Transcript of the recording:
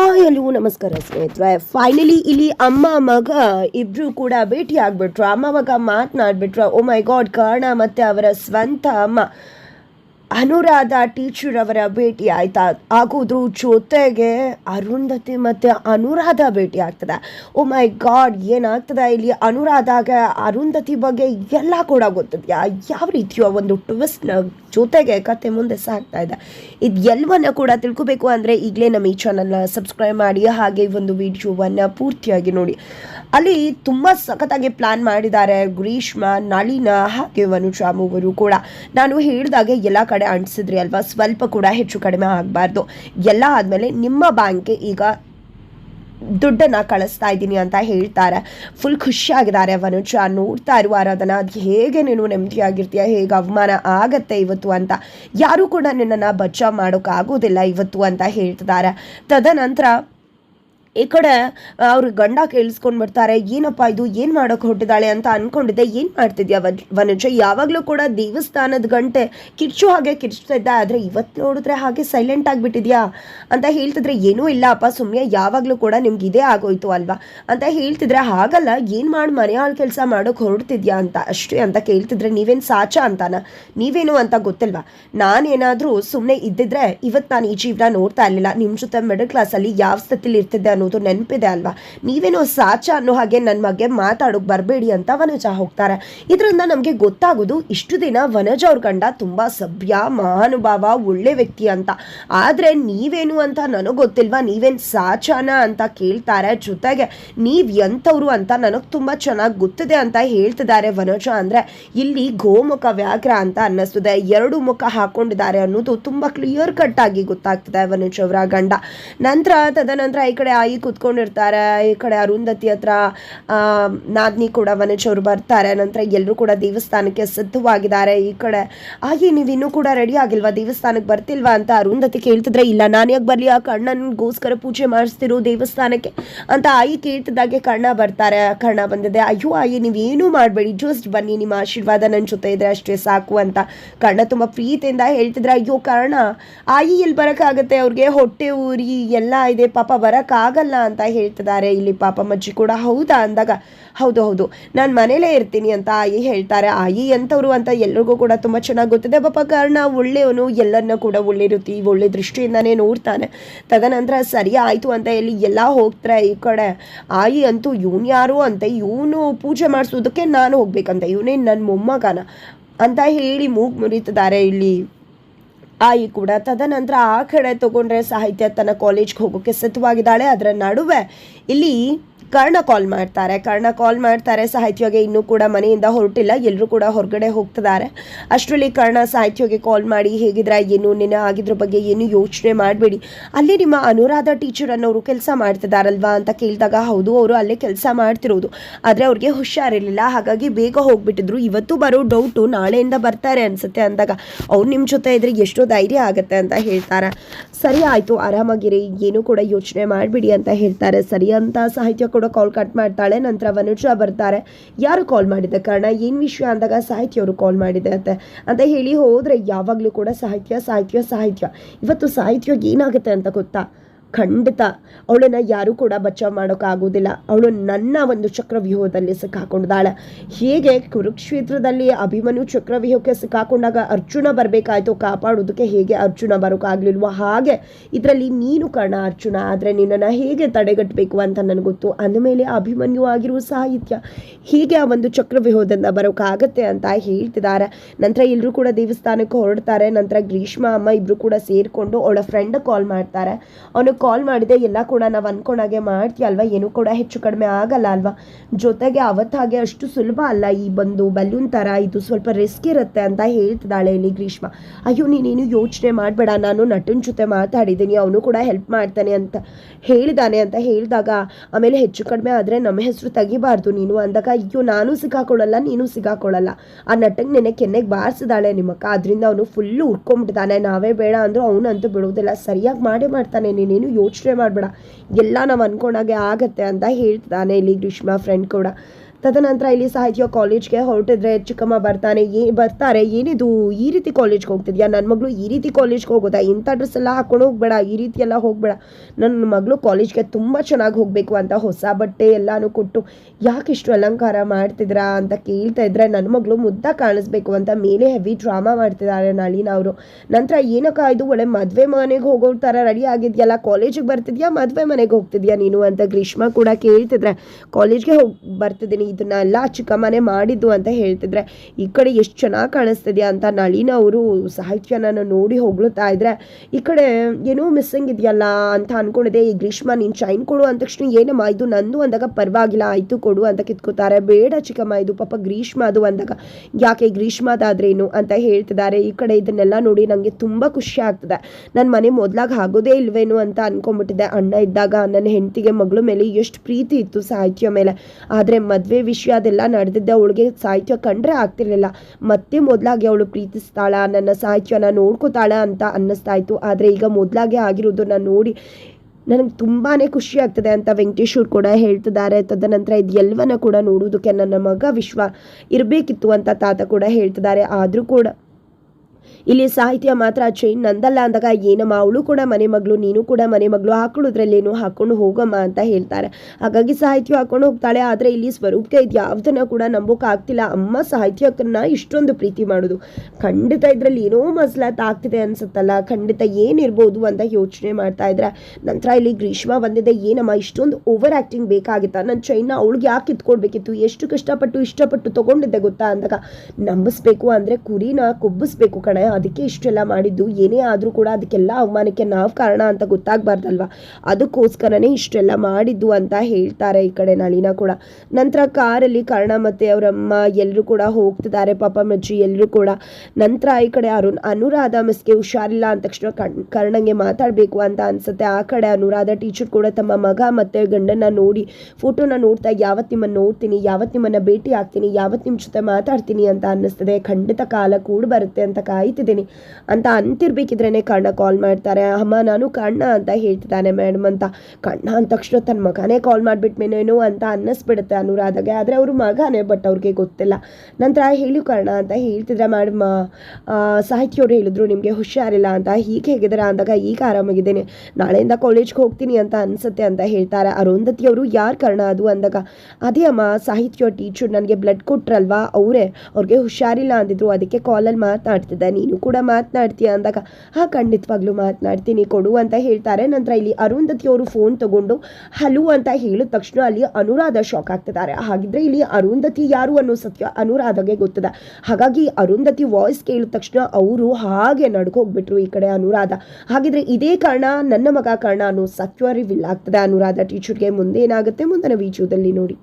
Hi hello ನಮಸ್ಕಾರ ಸ್ನೇಹಿತರೆ. Finally ಇಲ್ಲಿ ಅಮ್ಮ, ಮಗ ಇಬ್ರು ಕೂಡ ಭೇಟಿ ಆಗ್ಬಿಟ್ರು ಅಮ್ಮ, ಮಗ ಮಾತನಾಡ್ಬಿಟ್ರು. ಓ ಮೈ ಗಾಡ್ ಕರ್ಣ ಮತ್ತೆ ಅವರ ಸ್ವಂತ ಅಮ್ಮ. ಅನುರಾಧ ಟೀಚರ್ ಅವರ ಭೇಟಿ ಆಯ್ತಾ? ಆಗೋದ್ರ ಜೊತೆಗೆ ಅರುಂಧತಿ ಮತ್ತೆ ಅನುರಾಧ ಭೇಟಿ ಆಗ್ತದೆ. ಓ ಮೈ ಗಾಡ್ ಏನಾಗ್ತದೆ ಇಲ್ಲಿ? ಅನುರಾಧಾಗ ಅರುಂಧತಿ ಬಗ್ಗೆ ಎಲ್ಲ ಕೂಡ ಗೊತ್ತಿದೆಯಾ? ಯಾವ ರೀತಿಯ ಒಂದು ಟ್ವಿಸ್ಟ್ನ ಜೊತೆಗೆ ಕತೆ ಮುಂದೆ ಸಾಗ್ತಾ ಇದೆ. ಇದು ಎಲ್ಲವನ್ನು ಕೂಡ ತಿಳ್ಕೊಬೇಕು ಅಂದರೆ ಈಗಲೇ ನಮ್ಮ ಈ ಚಾನಲ್ನ ಸಬ್ಸ್ಕ್ರೈಬ್ ಮಾಡಿ, ಹಾಗೆ ಒಂದು ವಿಡಿಯೋವನ್ನು ಪೂರ್ತಿಯಾಗಿ ನೋಡಿ. ಅಲ್ಲಿ ತುಂಬ ಸಖತ್ತಾಗಿ ಪ್ಲಾನ್ ಮಾಡಿದ್ದಾರೆ ಗ್ರೀಷ್ಮ, ನಳಿನ, ಹಾಗೆ ವನುಷಾ ಮೂವರು ಕೂಡ. ನಾನು ಹೇಳಿದಾಗೆ ಎಲ್ಲ ಕಡೆ ಅಂಟಿಸಿದ್ರಿ ಅಲ್ವಾ? ಸ್ವಲ್ಪ ಕೂಡ ಹೆಚ್ಚು ಕಡಿಮೆ ಆಗಬಾರ್ದು. ಎಲ್ಲ ಆದಮೇಲೆ ನಿಮ್ಮ ಬ್ಯಾಂಕ್ಗೆ ಈಗ ದುಡ್ಡನ್ನು ಕಳಿಸ್ತಾ ಇದ್ದೀನಿ ಅಂತ ಹೇಳ್ತಾರೆ. ಫುಲ್ ಖುಷಿಯಾಗಿದ್ದಾರೆ ವನುಜ ನೋಡ್ತಾ ಇರುವಾರ ಅದನ್ನು ಅದು ಹೇಗೆ ನೀನು ನೆಮ್ಮದಿಯಾಗಿರ್ತೀಯ? ಹೇಗೆ ಅವಮಾನ ಆಗತ್ತೆ ಇವತ್ತು ಅಂತ. ಯಾರೂ ಕೂಡ ನಿನ್ನನ್ನು ಬಚಾವ್ ಮಾಡೋಕ್ಕಾಗೋದಿಲ್ಲ ಇವತ್ತು ಅಂತ ಹೇಳ್ತಿದ್ದಾರೆ. ತದನಂತರ ಈ ಕಡೆ ಅವ್ರ ಗಂಡ ಕೇಳಿಸ್ಕೊಂಡು ಬಿಡ್ತಾರೆ ಏನಪ್ಪ ಇದು, ಏನು ಮಾಡೋಕೆ ಹೊರಟಿದ್ದಾಳೆ ಅಂತ ಅನ್ಕೊಂಡಿದ್ದೆ, ಏನು ಮಾಡ್ತಿದ್ಯಾ ವನುಜ? ಯಾವಾಗಲೂ ಕೂಡ ದೇವಸ್ಥಾನದ ಗಂಟೆ ಕಿರ್ಚು ಹಾಗೆ ಕಿರ್ಚ್ತಾ ಇದ್ದ, ಆದರೆ ಇವತ್ತು ನೋಡಿದ್ರೆ ಹಾಗೆ ಸೈಲೆಂಟ್ ಆಗಿಬಿಟ್ಟಿದ್ಯಾ? ಅಂತ ಹೇಳ್ತಿದ್ರೆ, ಏನೂ ಇಲ್ಲ ಅಪ್ಪ ಸುಮ್ಮನೆ ಯಾವಾಗಲೂ ಕೂಡ ನಿಮ್ಗೆ ಇದೇ ಆಗೋಯ್ತು ಅಲ್ವಾ? ಅಂತ ಹೇಳ್ತಿದ್ರೆ, ಹಾಗಲ್ಲ, ಏನು ಮಾಡಿ ಮನೆಯಾಳ ಕೆಲಸ ಮಾಡೋಕೆ ಹೊರಡ್ತಿದ್ಯಾ ಅಂತ, ಅಷ್ಟೇ ಅಂತ ಕೇಳ್ತಿದ್ರೆ, ನೀವೇನು ಸಾಚ ಅಂತಾನ? ನೀವೇನು ಅಂತ ಗೊತ್ತಿಲ್ವಾ? ನಾನೇನಾದರೂ ಸುಮ್ಮನೆ ಇದ್ದಿದ್ರೆ ಇವತ್ತು ನಾನು ಈ ಜೀವನ ನೋಡ್ತಾ ಇರಲಿಲ್ಲ ನಿಮ್ಮ ಜೊತೆ ಮಿಡಲ್ ಕ್ಲಾಸಲ್ಲಿ ಯಾವ ಸ್ಥಿತಿಲಿ ಇರ್ತಿದ್ದೆ ಅನ್ನೋದು ನೆನಪಿದೆ ಅಲ್ವಾ? ನೀವೇನೋ ಸಾಚ ಅನ್ನೋ ಹಾಗೆ ನನ್ನ ಬಗ್ಗೆ ಮಾತಾಡೋಕೆ ಬರಬೇಡಿ ಅಂತ ವನಜ ಹೋಗ್ತಾರೆ. ಇದರಿಂದ ನಮಗೆ ಗೊತ್ತಾಗೋದು ಇಷ್ಟು ದಿನ ವನಜ ಅವ್ರ ಗಂಡ ತುಂಬ ಸಭ್ಯ, ಮಹಾನುಭಾವ, ಒಳ್ಳೆ ವ್ಯಕ್ತಿ ಅಂತ. ಆದರೆ ನೀವೇನು ಅಂತ ನನಗೆ ಗೊತ್ತಿಲ್ವಾ? ನೀವೇನು ಸಾಚಾನ ಅಂತ ಕೇಳ್ತಾರೆ. ಜೊತೆಗೆ ನೀವು ಎಂಥವ್ರು ಅಂತ ನನಗೆ ತುಂಬ ಚೆನ್ನಾಗಿ ಗೊತ್ತಿದೆ ಅಂತ ಹೇಳ್ತಿದ್ದಾರೆ ವನಜ ಅಂದರೆ. ಇಲ್ಲಿ ಗೋಮುಖ ವ್ಯಾಘ್ರ ಅಂತ ಅನ್ನಿಸ್ತದೆ. ಎರಡು ಮುಖ ಹಾಕೊಂಡಿದ್ದಾರೆ ಅನ್ನೋದು ತುಂಬ ಕ್ಲಿಯರ್ ಕಟ್ ಆಗಿ ಗೊತ್ತಾಗ್ತದೆ ವನಜ ಅವರ ಗಂಡ. ನಂತರ ತದನಂತರ ಈ ಕಡೆ ಆಯಿ ಕೂತ್ಕೊಂಡಿರ್ತಾರೆ. ಈ ಕಡೆ ಅರುಂಧತಿ ಹತ್ರ ನಾದ್ನಿ ಕೂಡ ವನಜ್ ಬರ್ತಾರೆ. ನಂತರ ಎಲ್ಲರೂ ಕೂಡ ದೇವಸ್ಥಾನಕ್ಕೆ ಸಿದ್ಧವಾಗಿದ್ದಾರೆ. ಈ ಕಡೆ, ಹಾಗೆ ನೀವು ಕೂಡ ರೆಡಿ ಆಗಿಲ್ವಾ? ದೇವಸ್ಥಾನಕ್ಕೆ ಬರ್ತಿಲ್ವಾ ಅಂತ ಅರುಂಧತಿ ಕೇಳ್ತಿದ್ರೆ, ಇಲ್ಲ, ನಾನು ಯಾಕೆ ಬರಲಿ? ಆ ಕಣ್ಣನಿಗೋಸ್ಕರ ಪೂಜೆ ಮಾಡಿಸ್ತಿರೋ ದೇವಸ್ಥಾನಕ್ಕೆ ಅಂತ ಆಯಿ ಕೇಳ್ತಿದ್ದಾಗೆ ಕರ್ಣ ಬರ್ತಾರೆ. ಕರ್ಣ ಬಂದಿದೆ, ಅಯ್ಯೋ, ಆಯಿ, ನೀವೇನೂ ಮಾಡಬೇಡಿ. ಜಸ್ಟ್ ಬನ್ನಿ, ನಿಮ್ಮ ಆಶೀರ್ವಾದ ನನ್ನ ಜೊತೆ ಇದ್ರೆ ಅಷ್ಟೇ ಸಾಕು ಅಂತ ಕರ್ಣ ತುಂಬ ಪ್ರೀತಿಯಿಂದ ಹೇಳ್ತಿದ್ರೆ, ಅಯ್ಯೋ, ಕರ್ಣ, ಆಯಿ ಎಲ್ಲಿ ಬರೋಕ್ಕಾಗತ್ತೆ? ಅವ್ರಿಗೆ ಹೊಟ್ಟೆ ಊರಿ, ಎಲ್ಲ ಇದೆ. ಪಾಪ, ಬರೋಕ್ಕಾಗಲ್ಲ. ಅಂತ ಹೇಳ್ತಿದ್ದಾರೆ. ಇಲ್ಲಿ ಪಾಪ ಮಜ್ಜಿ ಕೂಡ ಹೌದಾ ಅಂದಾಗ, ಹೌದು ಹೌದು. ನಾನು ಮನೇಲೇ ಇರ್ತೀನಿ ಅಂತ ಆಯಿ ಹೇಳ್ತಾರೆ. ಆಯಿ ಎಂಥವ್ರು ಅಂತ ಎಲ್ರಿಗೂ ಕೂಡ ತುಂಬ ಚೆನ್ನಾಗಿ ಗೊತ್ತಿದೆ. ಪಾಪ ಕಾರಣ ಒಳ್ಳೆಯವನು, ಎಲ್ಲರನ್ನ ಕೂಡ ಒಳ್ಳೆ ರೀತಿ, ಒಳ್ಳೆ ದೃಷ್ಟಿಯಿಂದನೇ ನೋಡ್ತಾನೆ. ತದನಂತರ ಸರಿ ಆಯಿತು ಅಂತ ಹೇಳಿ ಎಲ್ಲ ಹೋಗ್ತಾರೆ. ಈ ಕಡೆ ಆಯಿ ಅಂತೂ ಇವನು ಯಾರು ಅಂತ ಇವನು ಪೂಜೆ ಮಾಡಿಸೋದಕ್ಕೆ ನಾನು ಹೋಗ್ಬೇಕಂತ. ಇವನೇ ನನ್ನ ಮೊಮ್ಮಗನ ಅಂತ ಹೇಳಿ ಮೂಗು ಮುರಿತಿದ್ದಾರೆ. ಇಲ್ಲಿ ಆಯಿ ಕೂಡ ತದನಂತರ ಆ ಕಡೆ ತಗೊಂಡ್ರೆ ಸಾಹಿತ್ಯ ತನ್ನ ಕಾಲೇಜ್ಗೆ ಹೋಗೋಕೆ ಸಿದ್ಧವಾಗಿದ್ದಾಳೆ. ಅದರ ನಡುವೆ ಇಲ್ಲಿ ಕರ್ಣ ಕಾಲ್ ಮಾಡ್ತಾರೆ. ಕರ್ಣ ಕಾಲ್ ಮಾಡ್ತಾರೆ. ಸಾಹಿತ್ಯಗೆ ಇನ್ನೂ ಕೂಡ ಮನೆಯಿಂದ ಹೊರಟಿಲ್ಲ. ಎಲ್ಲರೂ ಕೂಡ ಹೊರಗಡೆ ಹೋಗ್ತಿದ್ದಾರೆ. ಅಷ್ಟರಲ್ಲಿ ಕರ್ಣ ಸಾಹಿತ್ಯಗೆ ಕಾಲ್ ಮಾಡಿ ಹೇಗಿದ್ರ ಏನು, ನಿನ್ನ ಆಗಿದ್ರ ಬಗ್ಗೆ ಏನು ಯೋಚನೆ ಮಾಡಬೇಡಿ. ಅಲ್ಲಿ ನಿಮ್ಮ ಅನುರಾಧ ಟೀಚರ್ ಅನ್ನೋರು ಕೆಲಸ ಮಾಡ್ತಿದ್ದಾರಲ್ವಾ ಅಂತ ಕೇಳಿದಾಗ ಹೌದು, ಅವರು ಅಲ್ಲೇ ಕೆಲಸ ಮಾಡ್ತಿರೋದು. ಆದರೆ ಅವ್ರಿಗೆ ಹುಷಾರಿರಲಿಲ್ಲ. ಹಾಗಾಗಿ ಬೇಗ ಹೋಗ್ಬಿಟ್ಟಿದ್ರು. ಇವತ್ತು ಬರೋ ಡೌಟು ನಾಳೆಯಿಂದ ಬರ್ತಾರೆ ಅನ್ಸುತ್ತೆ ಅಂದಾಗ ಅವ್ರು ನಿಮ್ಮ ಜೊತೆ ಇದ್ರೆ ಎಷ್ಟೋ ಧೈರ್ಯ ಆಗುತ್ತೆ ಅಂತ ಹೇಳ್ತಾರೆ. ಸರಿ ಆಯಿತು, ಆರಾಮಾಗಿರಿ. ಏನು ಕೂಡ ಯೋಚನೆ ಮಾಡಬೇಡಿ ಅಂತ ಹೇಳ್ತಾರೆ. ಸರಿ ಅಂತ ಸಾಹಿತ್ಯ ಕೂಡ ಕಾಲ್ ಕಟ್ ಮಾಡ್ತಾಳೆ. ನಂತರ ವನುಜ ಬರ್ತಾರೆ. ಯಾರು ಕಾಲ್ ಮಾಡಿದ ಕಾರಣ? ಏನು ವಿಷಯ ಅಂದಾಗ ಸಾಹಿತ್ಯ ಅವರು ಕಾಲ್ ಮಾಡಿದೆ ಅಂತೆ. ಅಂತ ಹೇಳಿ ಹೋದರೆ ಯಾವಾಗಲೂ ಕೂಡ ಸಾಹಿತ್ಯ ಸಾಹಿತ್ಯ ಸಾಹಿತ್ಯ. ಇವತ್ತು ಸಾಹಿತ್ಯ ಏನಾಗುತ್ತೆ ಅಂತ ಗೊತ್ತಾ? ಖಂಡಿತ ಅವಳನ್ನು ಯಾರೂ ಕೂಡ ಬಚಾವ್ ಮಾಡೋಕ್ಕಾಗೋದಿಲ್ಲ ಅವಳು ನನ್ನ ಒಂದು ಚಕ್ರವ್ಯೂಹದಲ್ಲಿ ಸಿಕ್ಕಾಕೊಂಡಿದ್ದಾಳೆ. ಹೇಗೆ ಕುರುಕ್ಷೇತ್ರದಲ್ಲಿ ಅಭಿಮನ್ಯು ಚಕ್ರವ್ಯೂಹಕ್ಕೆ ಸಿಕ್ಕಾಕೊಂಡಾಗ ಅರ್ಜುನ ಬರಬೇಕಾಯ್ತು ಕಾಪಾಡೋದಕ್ಕೆ ಹೇಗೆ ಅರ್ಜುನ ಬರೋಕ್ಕಾಗಲಿಲ್ವ ಹಾಗೆ ಇದರಲ್ಲಿ ನೀನು ಕಾರಣ ಅರ್ಜುನ, ಆದರೆ ನಿನ್ನನ್ನು ಹೇಗೆ ತಡೆಗಟ್ಟಬೇಕು ಅಂತ ನನಗೆ ಗೊತ್ತು. ಅಂದಮೇಲೆ ಅಭಿಮನ್ಯು ಆಗಿರುವ ಸಾಹಿತ್ಯ ಹೀಗೆ ಆ ಒಂದು ಚಕ್ರವ್ಯೂಹದಿಂದ ಬರೋಕ್ಕಾಗತ್ತೆ ಅಂತ ಹೇಳ್ತಿದ್ದಾರೆ. ನಂತರ ಎಲ್ಲರೂ ಕೂಡ ದೇವಸ್ಥಾನಕ್ಕೆ ಹೊರಡ್ತಾರೆ. ನಂತರ ಗ್ರೀಷ್ಮ, ಅಮ್ಮ ಇಬ್ಬರು ಕೂಡ ಸೇರಿಕೊಂಡು ಅವಳ ಫ್ರೆಂಡ್ ಕಾಲ್ ಮಾಡ್ತಾರೆ. ಅವನು ಕಾಲ್ ಮಾಡಿದೆ, ಎಲ್ಲ ಕೂಡ ನಾವು ಅನ್ಕೊಂಡಾಗೆ ಮಾಡ್ತೀಯ ಅಲ್ವಾ? ಏನು ಕೂಡ ಹೆಚ್ಚು ಕಡಿಮೆ ಆಗಲ್ಲ ಅಲ್ವಾ? ಜೊತೆಗೆ ಅವತ್ತು ಹಾಗೆ ಅಷ್ಟು ಸುಲಭ ಅಲ್ಲ ಈ ಬಂದು ಬಲೂನ್ ಥರ ಇದು ಸ್ವಲ್ಪ ರಿಸ್ಕ್ ಇರುತ್ತೆ ಅಂತ ಹೇಳ್ತಿದ್ದಾಳೆ ಇಲ್ಲಿ ಗ್ರೀಷ್ಮ. ಅಯ್ಯೋ, ನೀನೇನು ಯೋಚನೆ ಮಾಡಬೇಡ, ನಾನು ನಟನ ಜೊತೆ ಮಾತಾಡಿದ್ದೀನಿ, ಅವನು ಕೂಡ ಹೆಲ್ಪ್ ಮಾಡ್ತಾನೆ ಅಂತ ಹೇಳಿದಾನೆ ಅಂತ ಹೇಳಿದಾಗ, ಆಮೇಲೆ ಹೆಚ್ಚು ಕಡಿಮೆ ಆದರೆ ನಮ್ಮ ಹೆಸರು ತೆಗಿಬಾರ್ದು, ನೀನು ಅಂದಾಗ, ಅಯ್ಯೋ, ನಾನು ಸಿಗಾಕೊಳ್ಳಲ್ಲ ನೀನು ಸಿಗಾಕೊಳ್ಳಲ್ಲ ಆ ನಟಂಗೆ ನೆನೆ ಕೆನ್ನೆಗೆ ಬಾರಿಸಿದಾಳೆ ನಿಮ್ಮಕ್ಕ ಅದರಿಂದ ಅವನು ಫುಲ್ಲು ಉಟ್ಕೊಂಡ್ಬಿಟ್ಟಿದ್ದಾನೆ ನಾವೇ ಬೇಡ ಅಂದರೂ ಅವನಂತೂ ಬಿಡುವುದಿಲ್ಲ, ಸರಿಯಾಗಿ ಮಾಡೇ ಮಾಡ್ತಾನೆ, ನೀನೇನು ಯೋಚನೆ ಮಾಡಬೇಡ. ಎಲ್ಲ ನಾವು ಅನ್ಕೊಂಡಾಗೆ ಆಗತ್ತೆ ಅಂತ ಹೇಳ್ತಾನೆ ಇಲ್ಲಿ ಗ್ರೀಷ್ಮ ಫ್ರೆಂಡ್ ಕೂಡ. ತದನಂತರ ಇಲ್ಲಿ ಸಾಹಿತ್ಯ ಕಾಲೇಜ್ಗೆ ಹೊರಟಿದ್ರೆ ಚಿಕ್ಕಮ್ಮ ಬರ್ತಾನೆ, ಏ, ಬರ್ತಾರೆ, ಏನಿದು, ಈ ರೀತಿ ಕಾಲೇಜ್ಗೆ ಹೋಗ್ತಿದ್ಯಾ? ನನ್ನ ಮಗಳು ಈ ರೀತಿ ಕಾಲೇಜ್ಗೆ ಹೋಗೋದಾ? ಇಂಥ ಡ್ರೆಸ್ ಎಲ್ಲ ಹಾಕೊಂಡು ಹೋಗ್ಬೇಡ, ಈ ರೀತಿ ಎಲ್ಲ ಹೋಗ್ಬೇಡ. ನನ್ನ ಮಗಳು ಕಾಲೇಜ್ಗೆ ತುಂಬ ಚೆನ್ನಾಗಿ ಹೋಗಬೇಕು ಅಂತ ಹೊಸ ಬಟ್ಟೆ ಎಲ್ಲಾನು ಕೊಟ್ಟು ಯಾಕೆ ಇಷ್ಟು ಅಲಂಕಾರ ಮಾಡ್ತಿದ್ರಾ ಅಂತ ಕೇಳ್ತಾ ಇದ್ರೆ ನನ್ನ ಮಗಳು ಮುದ್ದ ಕಾಣಿಸ್ಬೇಕು ಅಂತ ಮೇಲೆ ಹೆವಿ ಡ್ರಾಮಾ ಮಾಡ್ತಿದ್ದಾರೆ ನಳಿನ ಅವರು. ನಂತರ ಏನಕ್ಕ ಇದು ಒಳ್ಳೆ ಮದುವೆ ಮನೆಗೆ ಹೋಗೋ ಥರ ರೆಡಿ ಆಗಿದೆಯಲ್ಲ, ಕಾಲೇಜಿಗೆ ಬರ್ತಿದ್ಯಾ, ಮದುವೆ ಮನೆಗೆ ಹೋಗ್ತಿದ್ಯಾ ನೀನು ಅಂತ ಗ್ರೀಷ್ಮ ಕೂಡ ಕೇಳ್ತಿದ್ರೆ. ಕಾಲೇಜ್ಗೆ ಹೋಗಿ, ಬರ್ತಿದ್ದೀನಿ ಇದನ್ನೆಲ್ಲ ಚಿಕ್ಕಮ್ಮನೆ ಮಾಡಿದ್ದು ಅಂತ ಹೇಳ್ತಿದ್ರೆ, ಈ ಕಡೆ ಎಷ್ಟು ಚೆನ್ನಾಗಿ ಕಾಣಿಸ್ತಿದ್ಯಾ? ಅಂತ ನಳಿನ ಅವರು ಸಾಹಿತ್ಯನ ನೋಡಿ ಹೊಗಳುತ್ತಾ ಇದ್ರೆ, ಈ ಕಡೆ ಏನೋ ಮಿಸ್ಸಿಂಗ್ ಇದೆಯಲ್ಲ? ಅಂತ ಅನ್ಕೊಂಡಿದೆ. ಈ ಗ್ರೀಷ್ಮ, ನೀನು ಶೈನ್ ಕೊಡು ಅಂದ ತಕ್ಷಣ ಏನಮ್ಮ? ಇದು ನಂದು ಅಂದಾಗ ಪರವಾಗಿಲ್ಲ, ಆಯಿತು ಕೊಡು ಅಂತ ಕಿತ್ಕೋತಾರೆ. ಬೇಡ ಚಿಕ್ಕಮ್ಮ, ಇದು ಪಾಪ ಗ್ರೀಷ್ಮ, ಅದು ಅಂದಾಗ ಯಾಕೆ ಗ್ರೀಷ್ಮದಾದ್ರೇನು? ಅಂತ ಹೇಳ್ತಿದ್ದಾರೆ. ಈ ಕಡೆ ಇದನ್ನೆಲ್ಲ ನೋಡಿ ನನಗೆ ತುಂಬ ಖುಷಿ ಆಗ್ತದೆ. ನನ್ನ ಮನೆ ಮೊದಲಾಗ ಆಗೋದೇ ಇಲ್ವೇನು ಅಂತ ಅನ್ಕೊಂಡ್ಬಿಟ್ಟಿದೆ ಅಣ್ಣ ಇದ್ದಾಗ ನನ್ನ ಹೆಂಡತಿಗೆ ಮಗಳ ಮೇಲೆ ಎಷ್ಟು ಪ್ರೀತಿ ಇತ್ತು ಸಾಹಿತ್ಯ ಮೇಲೆ. ಆದರೆ ಮದುವೆ ವಿಷಯ ಅದೆಲ್ಲ ನಡೆದಿದ್ದೆ. ಅವಳಿಗೆ ಸಾಹಿತ್ಯ ಕಂಡ್ರೆ ಆಗ್ತಿರ್ಲಿಲ್ಲ. ಮತ್ತೆ ಮೊದಲಾಗಿ ಅವಳು ಪ್ರೀತಿಸ್ತಾಳ, ನನ್ನ ಸಾಹಿತ್ಯನ ನೋಡ್ಕೋತಾಳ ಅಂತ ಅನ್ನಿಸ್ತಾ ಇತ್ತು. ಆದರೆ ಈಗ ಮೊದಲಾಗೆ ಆಗಿರೋದನ್ನ ನೋಡಿ ನನಗೆ ತುಂಬಾ ಖುಷಿ ಆಗ್ತದೆ ಅಂತ ವೆಂಕಟೇಶ್ವರ್ ಕೂಡ ಹೇಳ್ತಿದ್ದಾರೆ. ತದನಂತರ ಇದು ಕೂಡ ನೋಡೋದಕ್ಕೆ ನನ್ನ ಮಗ ವಿಶ್ವ ಇರಬೇಕಿತ್ತು ಅಂತ ತಾತ ಕೂಡ ಹೇಳ್ತಿದ್ದಾರೆ. ಆದರೂ ಕೂಡ ಇಲ್ಲಿ ಸಾಹಿತ್ಯ ಮಾತ್ರ ಚೈನ್ ನಂದಲ್ಲ ಅಂದಾಗ ಏನಮ್ಮ ಅವಳು ಕೂಡ ಮನೆ ಮಗಳು, ನೀನು ಕೂಡ ಮನೆ ಮಗಳು ಹಾಕೊಳ್ಳೋದ್ರಲ್ಲೇನು ಹಾಕೊಂಡು ಹೋಗಮ್ಮ ಅಂತ ಹೇಳ್ತಾರೆ. ಹಾಗಾಗಿ ಸಾಹಿತ್ಯ ಹಾಕೊಂಡು ಹೋಗ್ತಾಳೆ, ಆದರೆ ಇಲ್ಲಿ ಸ್ವರೂಪಕ್ಕೆ ಇದು ಯಾವುದನ್ನ ಕೂಡ ನಂಬೋಕೆ ಆಗ್ತಿಲ್ಲ. ಅಮ್ಮ ಸಾಹಿತ್ಯಕ್ಕನ್ನ ಇಷ್ಟೊಂದು ಪ್ರೀತಿ ಮಾಡೋದು. ಖಂಡಿತ ಇದರಲ್ಲಿ ಏನೋ ಮಸಲಾತ್ ಆಗ್ತಿದೆ ಅನ್ಸುತ್ತಲ್ಲ, ಖಂಡಿತ ಏನಿರ್ಬೋದು ಅಂತ ಯೋಚನೆ ಮಾಡ್ತಾ ಇದ್ರೆ. ನಂತರ ಇಲ್ಲಿ ಗ್ರೀಷ್ಮ ಬಂದಿದೆ, ಏನಮ್ಮ ಇಷ್ಟೊಂದು ಓವರ್ ಆ್ಯಕ್ಟಿಂಗ್ ಬೇಕಾಗಿತ್ತ? ನನ್ನ ಚೈನ್ನ ಅವಳಿಗೆ ಯಾಕೆ ಇತ್ಕೊಡ್ಬೇಕಿತ್ತು ಎಷ್ಟು ಕಷ್ಟಪಟ್ಟು, ಇಷ್ಟಪಟ್ಟು ತೊಗೊಂಡಿದ್ದೆ ಗೊತ್ತಾ ಅಂದಾಗ, ನಂಬಿಸ್ಬೇಕು ಅಂದರೆ ಕುರಿನ ಕೊಬ್ಬಿಸ್ಬೇಕು ಕಣೆ, ಅದಕ್ಕೆ ಇಷ್ಟೆಲ್ಲ ಮಾಡಿದ್ದು, ಏನೇ ಆದರೂ ಕೂಡ ಅದಕ್ಕೆಲ್ಲ ಅವಮಾನಕ್ಕೆ ನಾವು ಕಾರಣ ಅಂತ ಗೊತ್ತಾಗಬಾರ್ದಲ್ವ? ಅದಕ್ಕೋಸ್ಕರನೇ ಇಷ್ಟೆಲ್ಲ ಮಾಡಿದ್ದು ಅಂತ ಹೇಳ್ತಾರೆ ಈ ಕಡೆ ನಳಿನ ಕೂಡ. ನಂತರ ಕಾರಲ್ಲಿ ಕರ್ಣ ಮತ್ತು ಅವರಮ್ಮ ಎಲ್ಲರೂ ಕೂಡ ಹೋಗ್ತಿದ್ದಾರೆ, ಪಾಪ ಮಜ್ಜಿ ಎಲ್ಲರೂ ಕೂಡ. ನಂತರ ಈ ಕಡೆ ಅರುಣ್, ಅನುರಾಧ ಮಿಸ್ಗೆ ಹುಷಾರಿಲ್ಲ ಅಂದ ತಕ್ಷಣ ಕಣ್, ಕರ್ಣಂಗೆ ಮಾತಾಡಬೇಕು ಅಂತ ಅನ್ಸುತ್ತೆ. ಆ ಕಡೆ ಅನುರಾಧ ಟೀಚರ್ ಕೂಡ ತಮ್ಮ ಮಗ ಮತ್ತು ಗಂಡನ ನೋಡಿ, ಫೋಟೋನ ನೋಡ್ತಾ ಯಾವತ್ತು ನಿಮ್ಮನ್ನು ನೋಡ್ತೀನಿ ಯಾವತ್ತು ನಿಮ್ಮನ್ನು ಭೇಟಿ ಆಗ್ತೀನಿ ಯಾವತ್ತು ನಿಮ್ಮ ಜೊತೆ ಮಾತಾಡ್ತೀನಿ ಅಂತ ಅನ್ನಿಸ್ತದೆ. ಖಂಡಿತ ಕಾಲ ಕೂಡ ಬರುತ್ತೆ ಅಂತ ಕಾಯ್ತಿದ್ದೀನಿ ಅಂತ ಅಂತಿರ್ಬೇಕಿದ್ರೇ ಕಣ್ಣ ಕಾಲ್ ಮಾಡ್ತಾರೆ. ಅಮ್ಮ, ನಾನು ಕಣ್ಣ ಅಂತ ಹೇಳ್ತಿದ್ದಾನೆ ಮೇಡಮ್ ಅಂತ. ಕಣ್ಣ ಅಂದ ತಕ್ಷಣ ತನ್ನ ಮಗನೇ ಕಾಲ್ ಮಾಡಿಬಿಟ್ಮೇನೇನು ಅಂತ ಅನ್ನಿಸ್ಬಿಡುತ್ತೆ ಅನುರಾಧಗೆ. ಆದರೆ ಅವರು ಮಗನೇ ಬಟ್ ಅವ್ರಿಗೆ ಗೊತ್ತಿಲ್ಲ. ನಂತರ ಹೇಳಿ ಕರ್ಣ ಅಂತ ಹೇಳ್ತಿದ್ರೆ ಮೇಡಮ್ ಸಾಹಿತ್ಯವ್ರು ಹೇಳಿದ್ರು, ನಿಮಗೆ ಹುಷಾರಿಲ್ಲ ಅಂತ. ಹೀಗೆ ಹೇಗಿದ್ದೀರಾ? ಅಂದಾಗ, ಈಗ ಆರಾಮಾಗಿದ್ದೇನೆ. ನಾಳೆಯಿಂದ ಕಾಲೇಜ್ಗೆ ಹೋಗ್ತೀನಿ ಅಂತ ಅನಿಸುತ್ತೆ ಅಂತ ಹೇಳ್ತಾರೆ. ಅರುಂಧತಿ ಅವರು ಯಾರು ಕರ್ಣ ಅದು? ಅಂದಾಗ, ಅದೇ ಅಮ್ಮ ಸಾಹಿತ್ಯ ಟೀಚರ್ ನನಗೆ ಬ್ಲಡ್ ಕೊಟ್ರಲ್ವಾ? ಅವರೇ, ಅವ್ರಿಗೆ ಹುಷಾರಿಲ್ಲ ಅಂದಿದ್ರು. ಅದಕ್ಕೆ ಕಾಲಲ್ಲಿ ಮಾತನಾಡ್ತಿದ್ದೆ ನೀನು ಕೂಡ ಮಾತನಾಡ್ತೀಯ ಅಂದಾಗ, ಹಾ, ಖಂಡಿತವಾಗ್ಲೂ ಮಾತನಾಡ್ತೀನಿ ಕೊಡು ಅಂತ ಹೇಳ್ತಾರೆ. ನಂತರ ಇಲ್ಲಿ ಅರುಂಧತಿ ಅವರು ಫೋನ್ ತಗೊಂಡು, ಹಲೋ ಅಂತ ಹೇಳಿದ ತಕ್ಷಣ ಅಲ್ಲಿ ಅನುರಾಧ ಶಾಕ್ ಆಗ್ತಿದ್ದಾರೆ. ಹಾಗಿದ್ರೆ ಇಲ್ಲಿ ಅರುಂಧತಿ ಯಾರು ಅನ್ನೋ ಸತ್ಯ ಅನುರಾಧಗೆ ಗೊತ್ತದ. ಹಾಗಾಗಿ ಅರುಂಧತಿ ವಾಯ್ಸ್ ಕೇಳಿದ ತಕ್ಷಣ ಅವರು ಹಾಗೆ ನಡ್ಕೋಗ್ಬಿಟ್ರು ಈ ಕಡೆ ಅನುರಾಧ. ಹಾಗಿದ್ರೆ ಇದೇ ಕಾರಣ, ನನ್ನ ಮಗ ಕಾರಣ ಅನ್ನೋ ಸತ್ಯ ರಿವಿಲ್ ಆಗ್ತದೆ. ಅನುರಾಧ ಟೀಚರ್ಗೆ ಮುಂದೆ ಏನಾಗುತ್ತೆ? ಮುಂದಿನ ವಿಡಿಯೋದಲ್ಲಿ ನೋಡಿ.